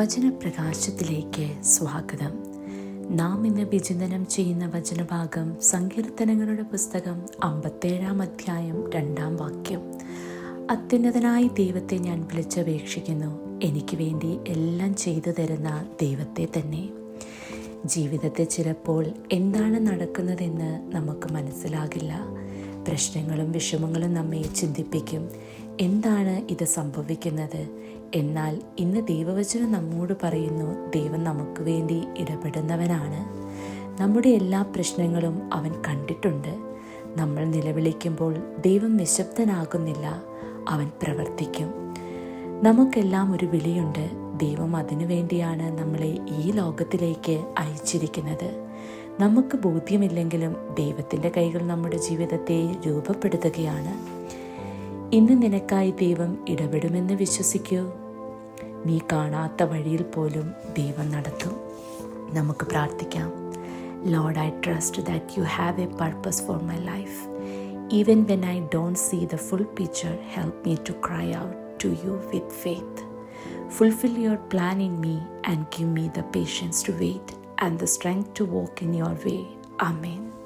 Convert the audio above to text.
വചനപ്രകാശത്തിലേക്ക് സ്വാഗതം. നാം ഇന്ന് വിചിന്തനം ചെയ്യുന്ന വചനഭാഗം സങ്കീർത്തനങ്ങളുടെ പുസ്തകം അമ്പത്തേഴാം അധ്യായം രണ്ടാം വാക്യം. അത്യുന്നതനായ ദൈവത്തെ ഞാൻ വിളിച്ചപേക്ഷിക്കുന്നു. എനിക്ക് വേണ്ടി എല്ലാം ചെയ്തു തരുന്ന ദൈവത്തെ തന്നെ. ജീവിതത്തെ ചിലപ്പോൾ എന്താണ് നടക്കുന്നതെന്ന് നമുക്ക് മനസ്സിലാകില്ല. പ്രശ്നങ്ങളും വിഷമങ്ങളും നമ്മെ ചിന്തിപ്പിക്കും. എന്താണ് ഇത് സംഭവിക്കുന്നത്? എന്നാൽ ഇന്ന് ദൈവവചനം നമ്മോട് പറയുന്നു ദൈവം നമുക്ക് വേണ്ടി ഇടപെടുന്നവനാണ്. നമ്മുടെ എല്ലാ പ്രശ്നങ്ങളും അവൻ കണ്ടിട്ടുണ്ട്. നമ്മൾ നിലവിളിക്കുമ്പോൾ ദൈവം നിശബ്ദനാകുന്നില്ല അവൻ പ്രവർത്തിക്കും. നമുക്കെല്ലാം ഒരു വിളിയുണ്ട് ദൈവം അതിനു വേണ്ടിയാണ് നമ്മളെ ഈ ലോകത്തിലേക്ക് അയച്ചിരിക്കുന്നത്. നമുക്ക് ബോധ്യമില്ലെങ്കിലും ദൈവത്തിന്റെ കൈകൾ നമ്മുടെ ജീവിതത്തെ രൂപപ്പെടുത്തുകയാണ്. ഇന്ന് നിനക്കായി ദൈവം ഇടപെടുമെന്ന് വിശ്വസിക്കൂ. നീ കാണാത്ത വഴിയിൽ പോലും ദൈവം നടത്തും. നമുക്ക് പ്രാർത്ഥിക്കാം. Lord I trust that you have a purpose for my life even when I don't see the full picture help me to cry out to you with faith Fulfill your plan in me and give me the patience to wait and the strength to walk in your way. Amen.